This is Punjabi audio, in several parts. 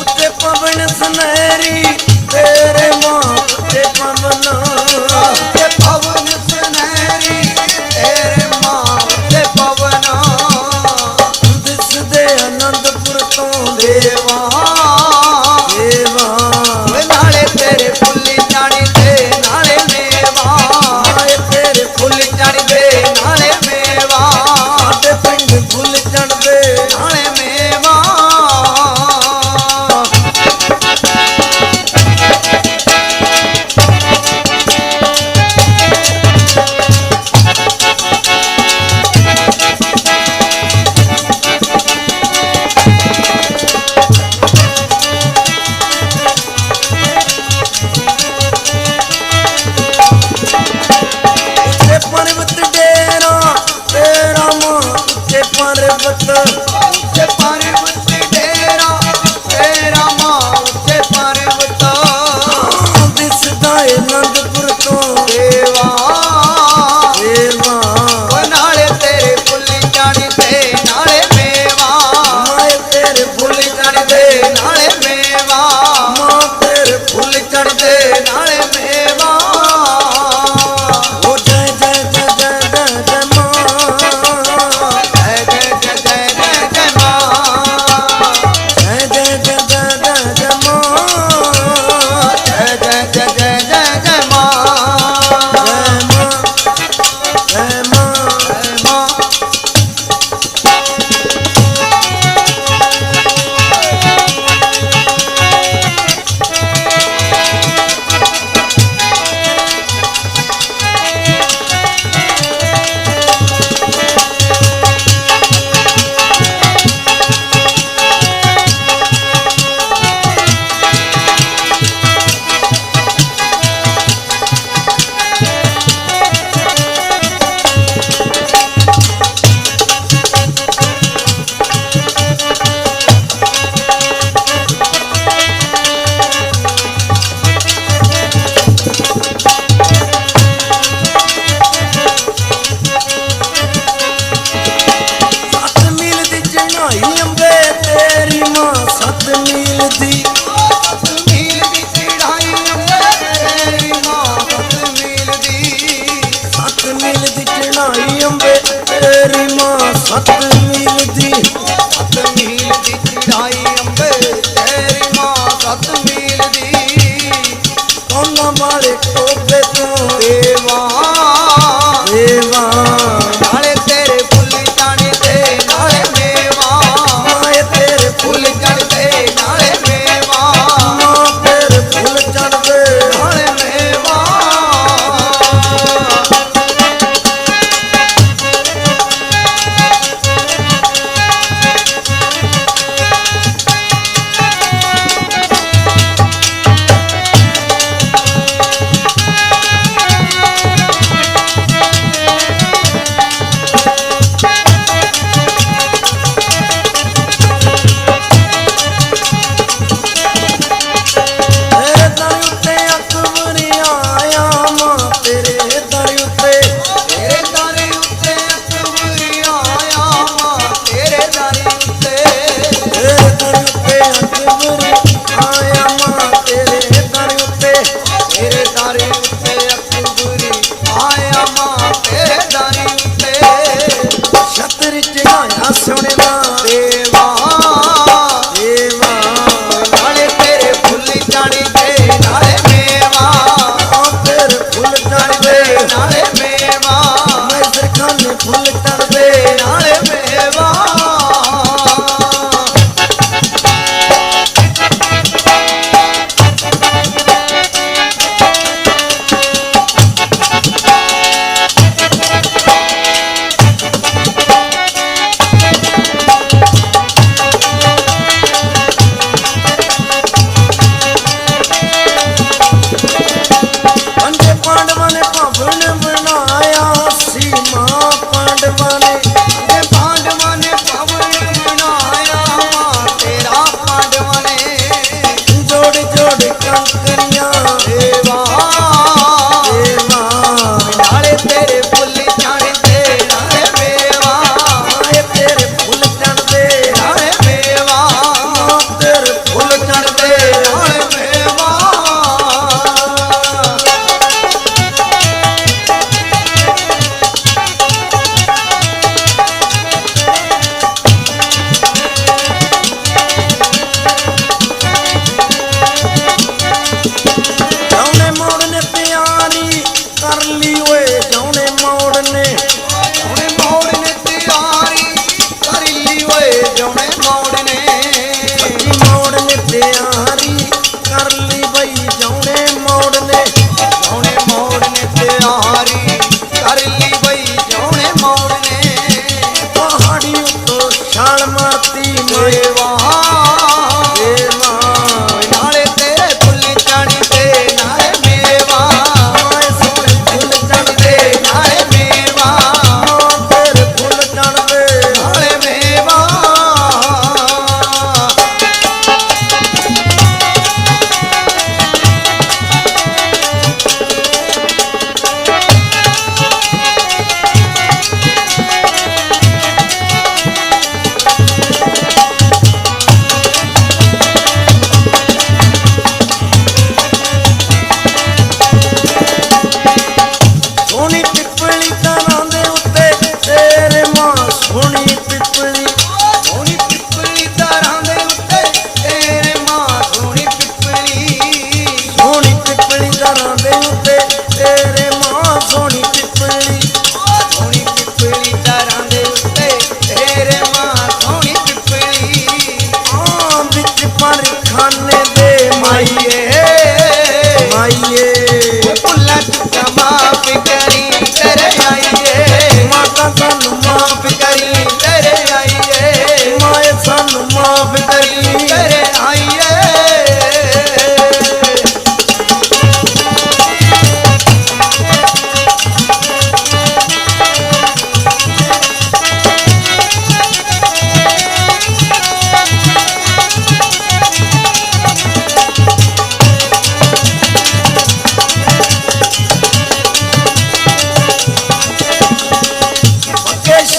ਉੱਤੇ ਪਵਨ ਸੁਨਹਿਰੀ ਤੇਰੇ ਨਾਈ ਅੰਬੇ, ਤੇਰੀ ਮਾਂ ਸਤ ਮੀਲ ਦੀ, ਸਤ ਮੀਲ ਦੀ ਚੜਾਈ ਅੰਬੇ, ਤੇਰੀ ਮਾਂ ਸਤ ਮੀਲ ਦੀ। ਕੋਲਾ ਵਾਲੇ ਕੋ আসনে Carly Way. ਚਰਨ ਦੇ ਉੱਤੇ ਤੇਰੇ ਮਾਂ ਸੋਹਣੀ ਟਿੱਪਣੀ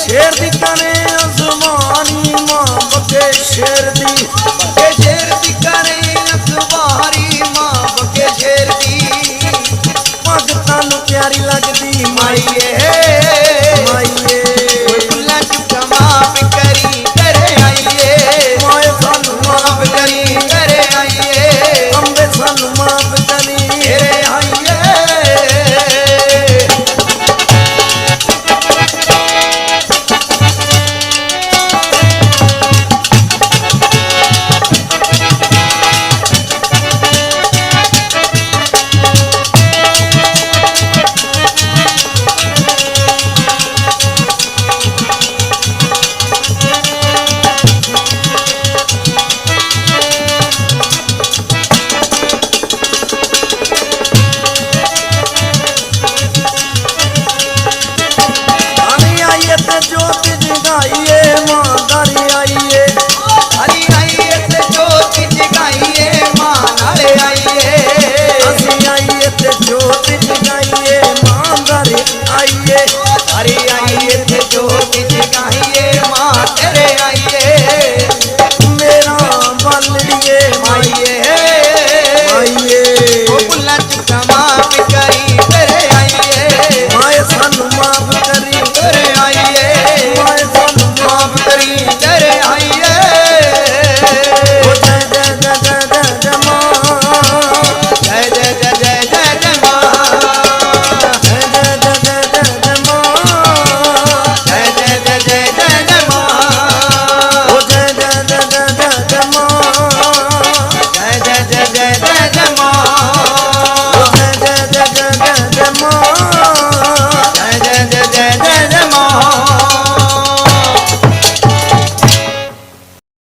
ਸ਼ੇਰ ਦੀ ਕਰੇ ਅਸਮਾਨੀ ਮਾਂ ਬਕੇ ਸ਼ੇਰ ਦੀ ਬਕੇ ਸ਼ੇਰ ਦੀ ਕਰੇ ਅਸਵਾਰੀ ਮਾਂ ਬਕੇ ਸ਼ੇਰ ਦੀ। ਭਗਤਾਂ ਨੂੰ ਪਿਆਰੀ ਲੱਗਦੀ ਮਾਈਏ সদাইয়ে